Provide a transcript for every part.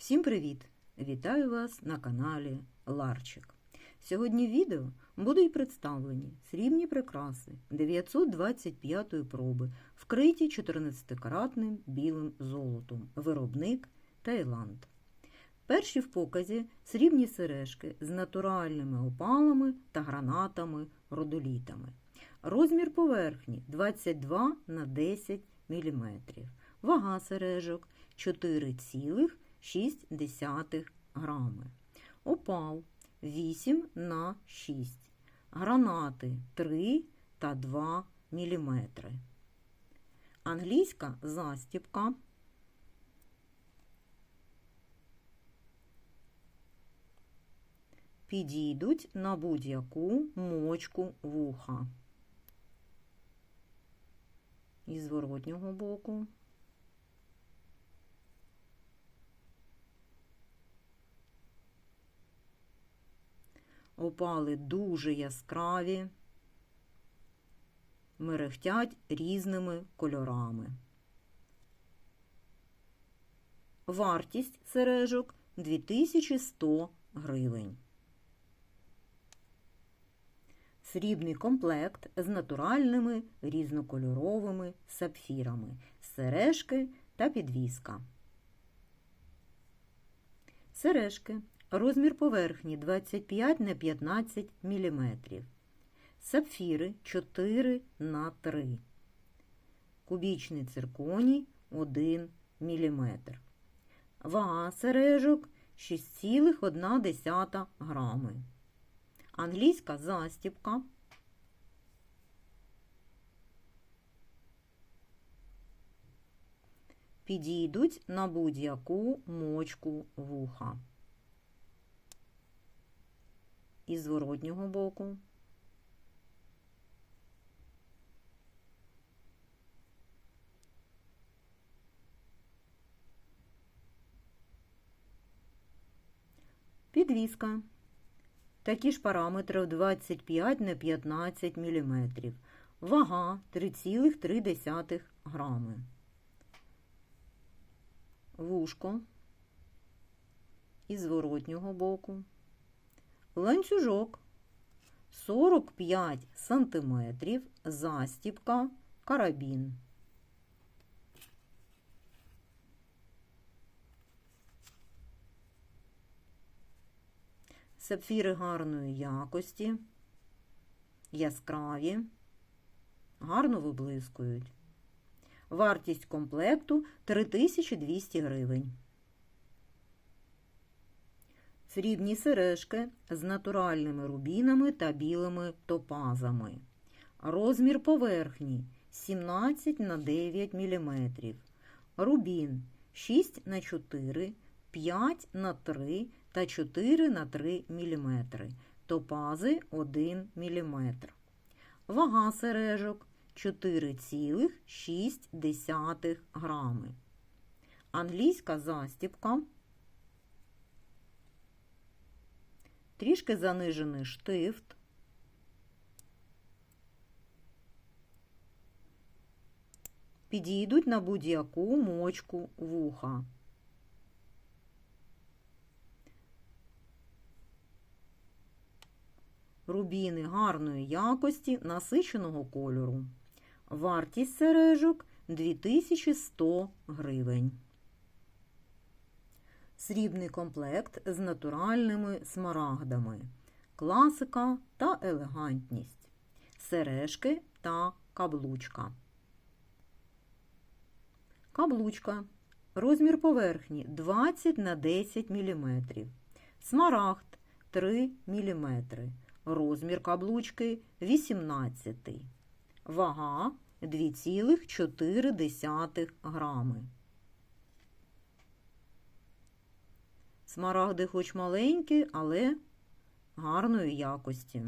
Всім привіт! Вітаю вас на каналі Ларчик. Сьогодні в відео будуть представлені срібні прикраси 925 проби, вкриті 14-каратним білим золотом, виробник Таїланд. Перші в показі срібні сережки з натуральними опалами та гранатами родолітами. Розмір поверхні 22 на 10 мм. Вага сережок 4,6 грами. Опал 8 на 6. Гранати 3 та 2 мм. Англійська застіпка. Підійдуть на будь-яку мочку вуха. І зворотнього боку. Опали дуже яскраві, мерехтять різними кольорами. Вартість сережок 2100 гривень. Срібний комплект з натуральними різнокольоровими сапфірами, сережки та підвіска. Сережки. Розмір поверхні 25 на 15 мм. Сапфіри 4 на 3 Кубічний цирконій 1 мм. Вага сережок 6,1 грами. Англійська застіпка. Підійдуть на будь-яку мочку вуха. І зворотнього боку. Підвіска. Такі ж параметри 25 на 15 мм. Вага 3,3 грами. Вушко із зворотнього боку. Ланцюжок 45 см, застіпка, карабін. Сапфіри гарної якості, яскраві, гарно виблискують. Вартість комплекту 3200 гривень. Срібні сережки з натуральними рубінами та білими топазами. Розмір поверхні 17 на 9 мм. Рубін 6 на 4, 5 на 3 та 4 на 3 мм. Топази 1 мм. Вага сережок 4,6 грами. Англійська застіпка. Трішки занижений штифт. Підійдуть на будь-яку мочку вуха. Рубіни гарної якості насиченого кольору. Вартість сережок 2100 гривень. Срібний комплект з натуральними смарагдами, класика та елегантність, сережки та каблучка. Каблучка. Розмір поверхні 20 на 10 мм. Смарагд 3 мм. Розмір каблучки 18. Вага 2,4 грами. Смарагди хоч маленькі, але гарної якості.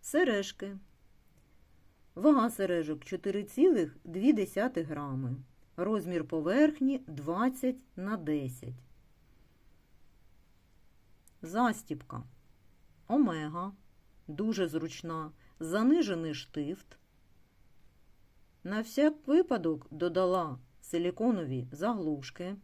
Сережки. Вага сережок 4,2 грами. Розмір поверхні 20 на 10. Застіпка. Омега. Дуже зручна. Занижений штифт. На всяк випадок додала силіконові заглушки.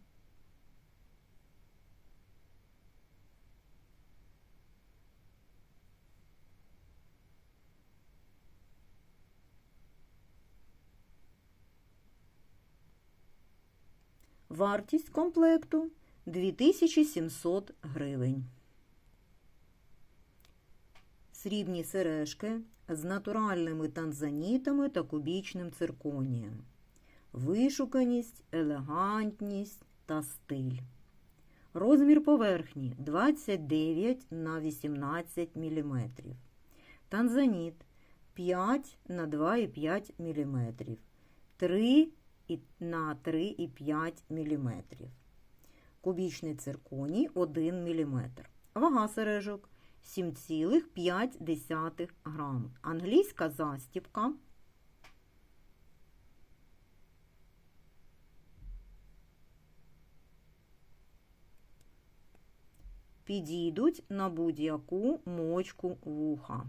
Вартість комплекту 2700 гривень. Срібні сережки з натуральними танзанітами та кубічним цирконієм. Вишуканість, елегантність та стиль. Розмір поверхні 29 на 18 мм. Танзаніт 5 на 2,5 мм. 3 на 3,5 мм. Кубічний цирконій 1 мм. Вага сережок 7,5 грам. Англійська застіпка. Підійдуть на будь-яку мочку вуха.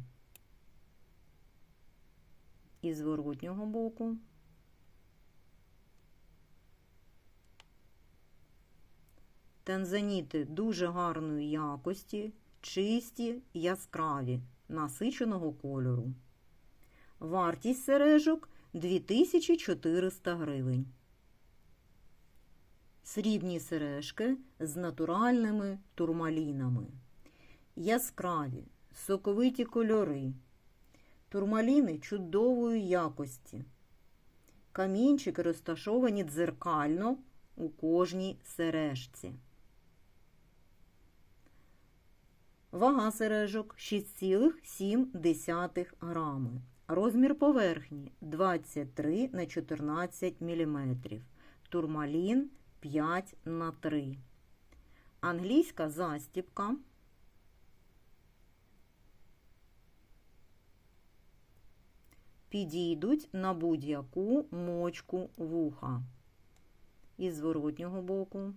І з зворотнього боку. Танзаніти дуже гарної якості, чисті, яскраві, насиченого кольору. Вартість сережок 2400 гривень. Срібні сережки з натуральними турмалінами. Яскраві, соковиті кольори. Турмаліни чудової якості. Камінчики розташовані дзеркально у кожній сережці. Вага сережок 6,7 грами. Розмір поверхні 23 на 14 мм. Турмалін 5 на 3. Англійська застіпка. Підійдуть на будь-яку мочку вуха. І зворотнього боку.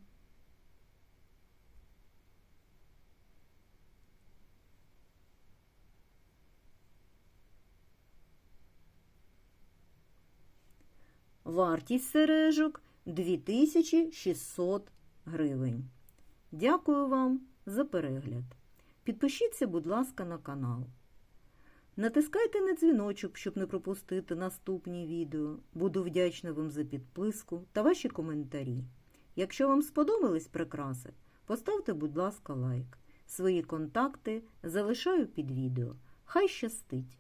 Вартість сережок 2600 гривень. Дякую вам за перегляд. Підпишіться, будь ласка, на канал. Натискайте на дзвіночок, щоб не пропустити наступні відео. Буду вдячна вам за підписку та ваші коментарі. Якщо вам сподобались прикраси, поставте, будь ласка, лайк. Свої контакти залишаю під відео. Хай щастить!